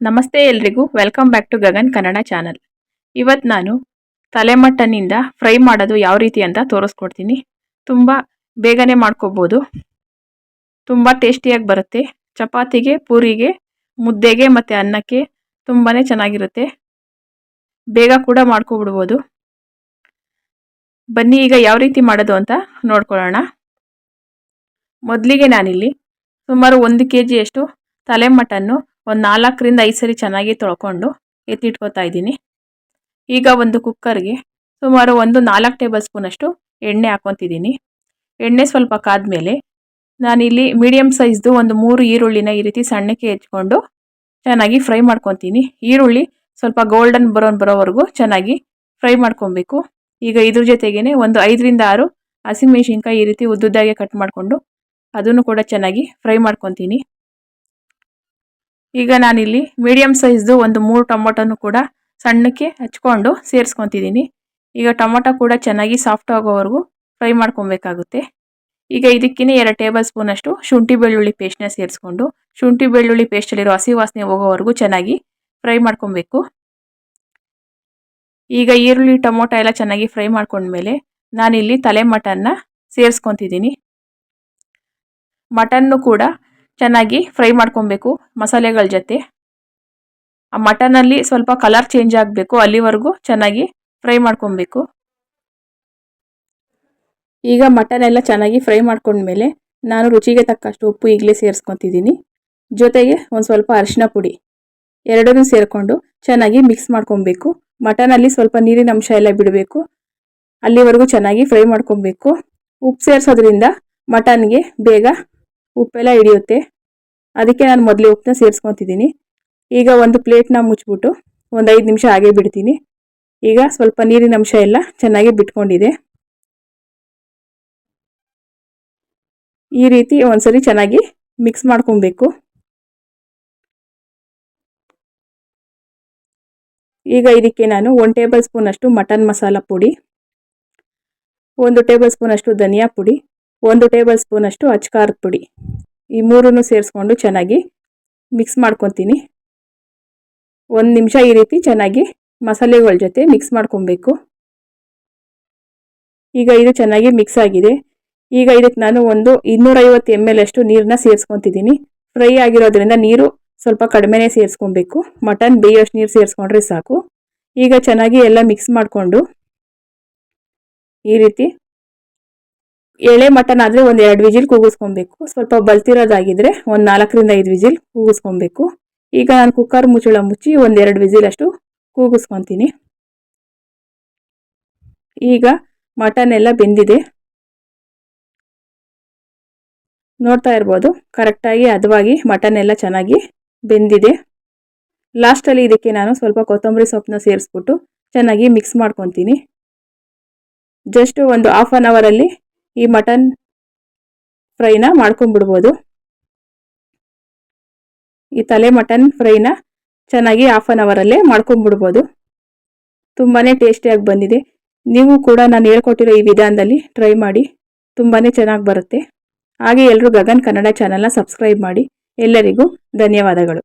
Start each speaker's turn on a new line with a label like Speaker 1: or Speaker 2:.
Speaker 1: ನಮಸ್ತೆ ಎಲ್ರಿಗೂ. Welcome back to Gagan Kannada channel ಇವತ್ತು ನಾನು ತಲೆಮಟ್ಟನಿಂದ ಫ್ರೈ ಮಾಡೋದು ಯಾವ ರೀತಿ ಅಂತ ತೋರಿಸ್ಕೊಡ್ತೀನಿ. ತುಂಬ ಬೇಗನೆ ಮಾಡ್ಕೋಬೋದು. ತುಂಬ ಟೇಸ್ಟಿಯಾಗಿ ಬರುತ್ತೆ. ಚಪಾತಿಗೆ, ಪೂರಿಗೆ, ಮುದ್ದೆಗೆ ಮತ್ತು ಅನ್ನಕ್ಕೆ ತುಂಬಾ ಚೆನ್ನಾಗಿರುತ್ತೆ. ಬೇಗ ಕೂಡ ಮಾಡ್ಕೊಬಿಡ್ಬೋದು. ಬನ್ನಿ ಈಗ ಯಾವ ರೀತಿ ಮಾಡೋದು ಅಂತ ನೋಡ್ಕೊಳ್ಳೋಣ. ಮೊದಲಿಗೆ ನಾನಿಲ್ಲಿ ಸುಮಾರು ಒಂದು ಕೆ ಜಿಯಷ್ಟು ತಲೆ ಮಟನ್ನು ಒಂದು ನಾಲ್ಕರಿಂದ ಐದು ಸರಿ ಚೆನ್ನಾಗಿ ತೊಳ್ಕೊಂಡು ಎತ್ತಿಟ್ಕೋತಾ ಇದ್ದೀನಿ. ಈಗ ಒಂದು ಕುಕ್ಕರ್ಗೆ ಸುಮಾರು ಒಂದು ನಾಲ್ಕು ಟೇಬಲ್ ಸ್ಪೂನಷ್ಟು ಎಣ್ಣೆ ಹಾಕೊತಿದ್ದೀನಿ ಎಣ್ಣೆ ಸ್ವಲ್ಪ ಕಾದ್ಮೇಲೆ ನಾನಿಲ್ಲಿ ಮೀಡಿಯಮ್ ಸೈಜ್ದು ಒಂದು ಮೂರು ಈರುಳ್ಳಿನ ಈ ರೀತಿ ಸಣ್ಣಕ್ಕೆ ಹೆಚ್ಕೊಂಡು ಚೆನ್ನಾಗಿ ಫ್ರೈ ಮಾಡ್ಕೊತೀನಿ. ಈರುಳ್ಳಿ ಸ್ವಲ್ಪ ಗೋಲ್ಡನ್ ಬ್ರೌನ್ ಬರೋವರೆಗೂ ಚೆನ್ನಾಗಿ ಫ್ರೈ ಮಾಡ್ಕೊಬೇಕು. ಈಗ ಇದ್ರ ಜೊತೆಗೇನೆ ಒಂದು ಐದರಿಂದ ಆರು ಹಸಿಮೆಣಸಿನ್ಕಾಯಿ ಈ ರೀತಿ ಉದ್ದುದ್ದಾಗೆ ಕಟ್ ಮಾಡಿಕೊಂಡು ಅದನ್ನು ಕೂಡ ಚೆನ್ನಾಗಿ ಫ್ರೈ ಮಾಡ್ಕೊತೀನಿ. ಈಗ ನಾನಿಲ್ಲಿ ಮೀಡಿಯಮ್ ಸೈಜ್ದು ಒಂದು ಮೂರು ಟೊಮೊಟೊನು ಕೂಡ ಸಣ್ಣಕ್ಕೆ ಹಚ್ಕೊಂಡು ಸೇರಿಸ್ಕೊತಿದ್ದೀನಿ. ಈಗ ಟೊಮೊಟೊ ಕೂಡ ಚೆನ್ನಾಗಿ ಸಾಫ್ಟ್ ಆಗೋವರೆಗೂ ಫ್ರೈ ಮಾಡ್ಕೊಬೇಕಾಗುತ್ತೆ. ಈಗ ಇದಕ್ಕಿಂತ ಎರಡು ಟೇಬಲ್ ಸ್ಪೂನಷ್ಟು ಶುಂಠಿ ಬೆಳ್ಳುಳ್ಳಿ ಪೇಸ್ಟ್ನ ಸೇರಿಸ್ಕೊಂಡು ಶುಂಠಿ ಬೆಳ್ಳುಳ್ಳಿ ಪೇಸ್ಟಲ್ಲಿರೋ ಹಸಿ ವಾಸನೆ ಹೋಗೋವರೆಗೂ ಚೆನ್ನಾಗಿ ಫ್ರೈ ಮಾಡ್ಕೊಬೇಕು. ಈಗ ಈರುಳ್ಳಿ, ಟೊಮೊಟೊ ಎಲ್ಲ ಚೆನ್ನಾಗಿ ಫ್ರೈ ಮಾಡ್ಕೊಂಡ್ಮೇಲೆ ನಾನಿಲ್ಲಿ ತಲೆ ಮಟನ್ನ ಸೇರಿಸ್ಕೊತಿದ್ದೀನಿ. ಮಟನ್ನು ಕೂಡ ಚೆನ್ನಾಗಿ ಫ್ರೈ ಮಾಡ್ಕೊಬೇಕು ಮಸಾಲೆಗಳ ಜೊತೆ. ಆ ಮಟನಲ್ಲಿ ಸ್ವಲ್ಪ ಕಲರ್ ಚೇಂಜ್ ಆಗಬೇಕು, ಅಲ್ಲಿವರೆಗೂ ಚೆನ್ನಾಗಿ ಫ್ರೈ ಮಾಡ್ಕೊಬೇಕು. ಈಗ ಮಟನ್ ಎಲ್ಲ ಚೆನ್ನಾಗಿ ಫ್ರೈ ಮಾಡ್ಕೊಂಡ್ಮೇಲೆ ನಾನು ರುಚಿಗೆ ತಕ್ಕಷ್ಟು ಉಪ್ಪು ಈಗಲೇ ಸೇರಿಸ್ಕೊತಿದ್ದೀನಿ. ಜೊತೆಗೆ ಒಂದು ಸ್ವಲ್ಪ ಅರಿಶಿನ ಪುಡಿ ಎರಡನ್ನೂ ಸೇರಿಕೊಂಡು ಚೆನ್ನಾಗಿ ಮಿಕ್ಸ್ ಮಾಡ್ಕೊಬೇಕು. ಮಟನಲ್ಲಿ ಸ್ವಲ್ಪ ನೀರಿನ ಅಂಶ ಎಲ್ಲ ಬಿಡಬೇಕು. ಅಲ್ಲಿವರೆಗೂ ಚೆನ್ನಾಗಿ ಫ್ರೈ ಮಾಡ್ಕೊಬೇಕು. ಉಪ್ಪು ಸೇರಿಸೋದ್ರಿಂದ ಮಟನ್ಗೆ ಬೇಗ ಉಪ್ಪೆಲ್ಲ ಹಿಡಿಯುತ್ತೆ. ಅದಕ್ಕೆ ನಾನು ಮೊದಲೇ ಉಪ್ಪನ್ನ ಸೇರಿಸ್ಕೊತಿದ್ದೀನಿ ಈಗ ಒಂದು ಪ್ಲೇಟ್ನ ಮುಚ್ಚಿಬಿಟ್ಟು ಒಂದು ಐದು ನಿಮಿಷ ಹಾಗೆ ಬಿಡ್ತೀನಿ. ಈಗ ಸ್ವಲ್ಪ ನೀರಿನ ಅಂಶ ಎಲ್ಲ ಚೆನ್ನಾಗಿ ಬಿಟ್ಕೊಂಡಿದೆ. ಈ ರೀತಿ ಒಂದ್ಸರಿ ಚೆನ್ನಾಗಿ ಮಿಕ್ಸ್ ಮಾಡ್ಕೊಬೇಕು. ಈಗ ಇದಕ್ಕೆ ನಾನು ಒಂದು ಟೇಬಲ್ ಸ್ಪೂನ್ ಅಷ್ಟು ಮಟನ್ ಮಸಾಲ ಪುಡಿ, ಒಂದು ಟೇಬಲ್ ಸ್ಪೂನ್ ಅಷ್ಟು ಧನಿಯಾ ಪುಡಿ ಒಂದು ಟೇಬಲ್ ಸ್ಪೂನ್ ಅಷ್ಟು ಅಚ್ಕಾರದ ಪುಡಿ. ಈ ಮೂರನ್ನು ಸೇರಿಸ್ಕೊಂಡು ಚೆನ್ನಾಗಿ ಮಿಕ್ಸ್ ಮಾಡ್ಕೊತೀನಿ. ಒಂದು ನಿಮಿಷ ಈ ರೀತಿ ಚೆನ್ನಾಗಿ ಮಸಾಲೆಗಳ ಜೊತೆ ಮಿಕ್ಸ್ ಮಾಡ್ಕೊಬೇಕು. ಈಗ ಇದು ಚೆನ್ನಾಗಿ ಮಿಕ್ಸ್ ಆಗಿದೆ. ಈಗ ಇದಕ್ಕೆ ನಾನು ಒಂದು ಇನ್ನೂರೈವತ್ತು ಎಂ ಎಲ್ ಅಷ್ಟು ನೀರನ್ನ ಸೇರಿಸ್ಕೊತಿದ್ದೀನಿ. ಫ್ರೈ ಆಗಿರೋದ್ರಿಂದ ನೀರು ಸ್ವಲ್ಪ ಕಡಿಮೆನೇ ಸೇರಿಸ್ಕೊಬೇಕು. ಮಟನ್ ಬೇಯೋಷ್ಟು ನೀರು ಸೇರಿಸ್ಕೊಂಡ್ರೆ ಸಾಕು. ಈಗ ಚೆನ್ನಾಗಿ ಎಲ್ಲ ಮಿಕ್ಸ್ ಮಾಡಿಕೊಂಡು ಈ ರೀತಿ ಎಳೆ ಮಟನ್ ಆದರೆ ಒಂದು ಎರಡು ವಿಜಿಲ್ ಕೂಗಿಸ್ಕೊಬೇಕು. ಸ್ವಲ್ಪ ಬಲ್ತಿರೋದಾಗಿದ್ರೆ ಒಂದು ನಾಲ್ಕರಿಂದ ಐದು ವಿಜಿಲ್ ಕೂಗಿಸ್ಕೊಬೇಕು. ಈಗ ನಾನು ಕುಕ್ಕರ್ ಮುಚ್ಚಳ ಮುಚ್ಚಿ ಒಂದೆರಡು ಅಷ್ಟು ಕೂಗಿಸ್ಕೊತೀನಿ. ಈಗ ಮಟನ್ ಎಲ್ಲ ಬೆಂದಿದೆ. ನೋಡ್ತಾ ಇರ್ಬೋದು ಕರೆಕ್ಟಾಗಿ ಹದವಾಗಿ ಮಟನ್ ಎಲ್ಲ ಚೆನ್ನಾಗಿ ಬೆಂದಿದೆ. ಲಾಸ್ಟಲ್ಲಿ ಇದಕ್ಕೆ ನಾನು ಸ್ವಲ್ಪ ಕೊತ್ತಂಬರಿ ಸೊಪ್ಪನ್ನ ಸೇರಿಸ್ಬಿಟ್ಟು ಚೆನ್ನಾಗಿ ಮಿಕ್ಸ್ ಮಾಡ್ಕೊತೀನಿ. ಜಸ್ಟ್ ಒಂದು ಹಾಫ್ ಆನ್ ಅವರಲ್ಲಿ ಈ ಮಟನ್ ಫ್ರೈನ ಮಾಡ್ಕೊಂಡ್ಬಿಡ್ಬೋದು. ಈ ತಲೆ ಮಟನ್ ಫ್ರೈನ ಚೆನ್ನಾಗಿ ಹಾಫ್ ಆನ್ ಅವರಲ್ಲೇ ಮಾಡ್ಕೊಂಡ್ಬಿಡ್ಬೋದು. ತುಂಬಾ ಟೇಸ್ಟಿಯಾಗಿ ಬಂದಿದೆ. ನೀವು ಕೂಡ ನಾನು ಹೇಳ್ಕೊಟ್ಟಿರೋ ಈ ವಿಧಾನದಲ್ಲಿ ಟ್ರೈ ಮಾಡಿ. ತುಂಬಾ ಚೆನ್ನಾಗಿ ಬರುತ್ತೆ. ಹಾಗೆ ಎಲ್ಲರೂ ಗಗನ್ ಕನ್ನಡ ಚಾನಲ್ನ ಸಬ್ಸ್ಕ್ರೈಬ್ ಮಾಡಿ. ಎಲ್ಲರಿಗೂ ಧನ್ಯವಾದಗಳು.